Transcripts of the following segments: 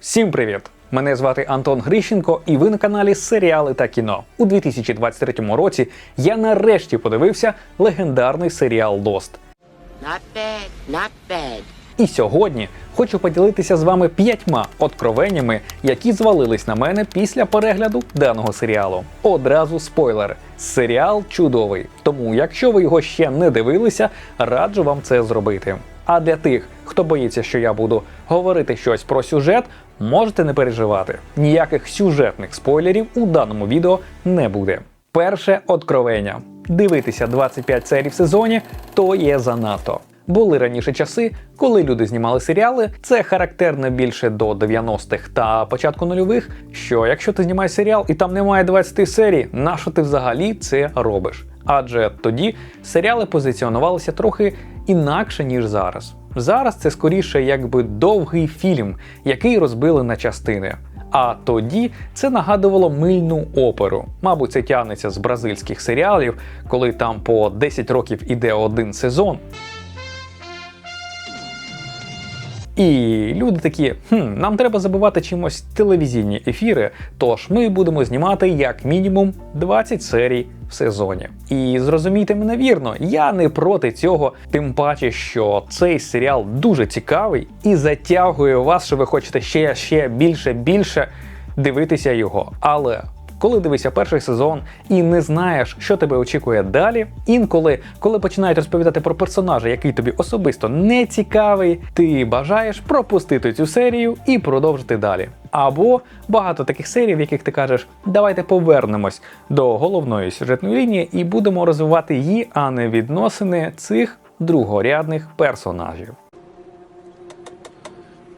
Всім привіт! Мене звати Антон Грищенко, і ви на каналі Серіали та кіно. У 2023 році я нарешті подивився легендарний серіал Lost. Not bad, not bad. І сьогодні хочу поділитися з вами п'ятьма откровеннями, які звалились на мене після перегляду даного серіалу. Одразу спойлер: серіал чудовий. Тому, якщо ви його ще не дивилися, раджу вам це зробити. А для тих, хто боїться, що я буду говорити щось про сюжет, можете не переживати. Ніяких сюжетних спойлерів у даному відео не буде. Перше откровення: дивитися 25 серій в сезоні то є занадто. Були раніше часи, коли люди знімали серіали. Це характерно більше до 90-х та початку нульових. Що якщо ти знімаєш серіал і там немає 20 серій, нащо ти взагалі це робиш? Адже тоді серіали позиціонувалися трохи інакше ніж зараз. Зараз це скоріше якби довгий фільм, який розбили на частини. А тоді це нагадувало мильну оперу. Мабуть, це тягнеться з бразильських серіалів, коли там по 10 років іде один сезон. І люди такі: хм, нам треба забивати чимось телевізійні ефіри, тож ми будемо знімати як мінімум 20 серій в сезоні. І зрозумійте мене вірно, я не проти цього, тим паче, що цей серіал дуже цікавий і затягує вас, що ви хочете ще, ще більше, більше дивитися його. Але коли дивишся перший сезон і не знаєш, що тебе очікує далі, інколи, коли починають розповідати про персонажа, який тобі особисто не цікавий, ти бажаєш пропустити цю серію і продовжити далі. Або багато таких серій, в яких ти кажеш, давайте повернемось до головної сюжетної лінії і будемо розвивати її, а не відносини цих другорядних персонажів.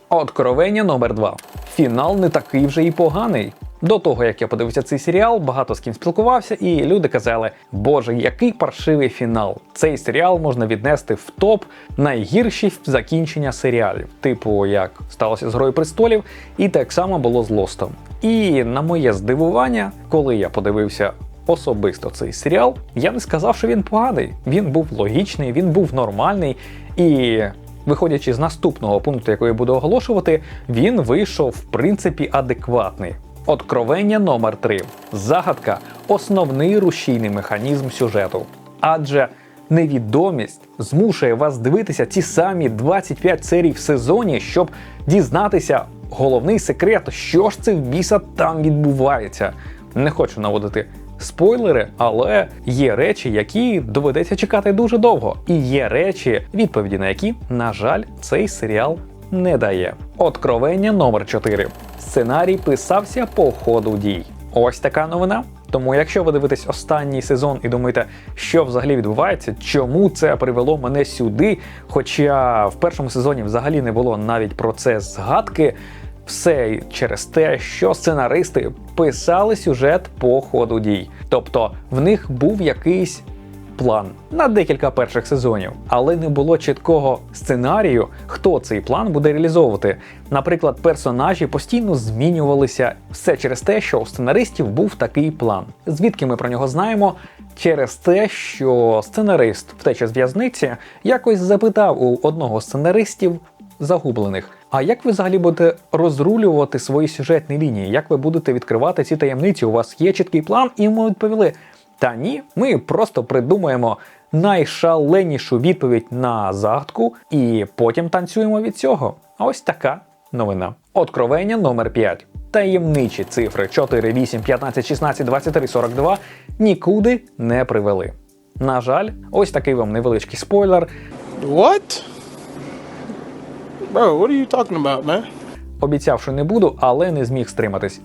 Откровення номер 2 Фінал не такий вже і поганий. До того як я подивився цей серіал, багато з ким спілкувався, і люди казали: Боже, який паршивий фінал! Цей серіал можна віднести в топ найгірші закінчення серіалів, типу як сталося з Грою престолів, і так само було з Лостом. І на моє здивування, коли я подивився особисто цей серіал, я не сказав, що він поганий. Він був логічний, він був нормальний і. Виходячи з наступного пункту, який я буду оголошувати, він вийшов в принципі адекватний. Откровення номер 3 Загадка основний рушійний механізм сюжету. Адже невідомість змушує вас дивитися ці самі 25 серій в сезоні, щоб дізнатися головний секрет, що ж це в біса там відбувається. Не хочу наводити спойлери, але є речі, які доведеться чекати дуже довго. І є речі, відповіді на які, на жаль, цей серіал не дає. Откровення номер 4 Сценарій писався по ходу дій. Ось така новина. Тому, якщо ви дивитесь останній сезон і думаєте, що взагалі відбувається, чому це привело мене сюди, хоча в першому сезоні взагалі не було навіть про це згадки, все через те, що сценаристи писали сюжет по ходу дій. Тобто в них був якийсь план на декілька перших сезонів, але не було чіткого сценарію, хто цей план буде реалізовувати. Наприклад, персонажі постійно змінювалися все через те, що у сценаристів був такий план. Звідки ми про нього знаємо? Через те, що сценарист втеча з в'язниці якось запитав у одного з сценаристів загублених. А як ви взагалі будете розрулювати свої сюжетні лінії? Як ви будете відкривати ці таємниці? У вас є чіткий план, і йому відповіли: та ні, ми просто придумаємо найшаленішу відповідь на загадку, і потім танцюємо від цього. А ось така новина. Откровення номер 5. Таємничі цифри 4, 8, 15, 16, 23, 42 нікуди не привели. На жаль, ось такий вам невеличкий спойлер. What? Bro, what are you talking about, man? Обіцяв, що не буду, але не зміг стриматись.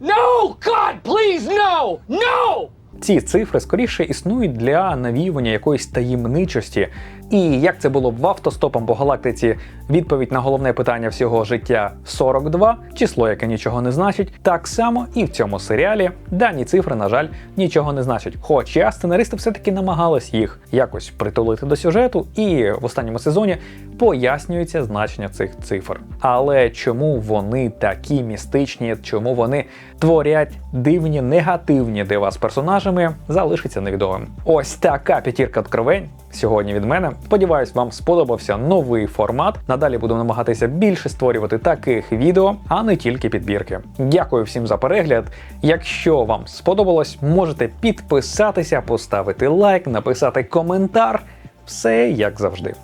No! God, please, no! No! Ці цифри скоріше існують для навіювання якоїсь таємничості. І як це було в автостопом по галактиці, відповідь на головне питання всього життя 42, число, яке нічого не значить, так само і в цьому серіалі дані цифри, на жаль, нічого не значать. Хоча сценаристи все-таки намагались їх якось притулити до сюжету, і в останньому сезоні пояснюється значення цих цифр. Але чому вони такі містичні, чому вони творять дивні негативні дива з персонажами, залишиться невідомим. Ось така п'ятірка откровень сьогодні від мене. Сподіваюсь, вам сподобався новий формат. Надалі буду намагатися більше створювати таких відео, а не тільки підбірки. Дякую всім за перегляд. Якщо вам сподобалось, можете підписатися, поставити лайк, написати коментар. Все як завжди.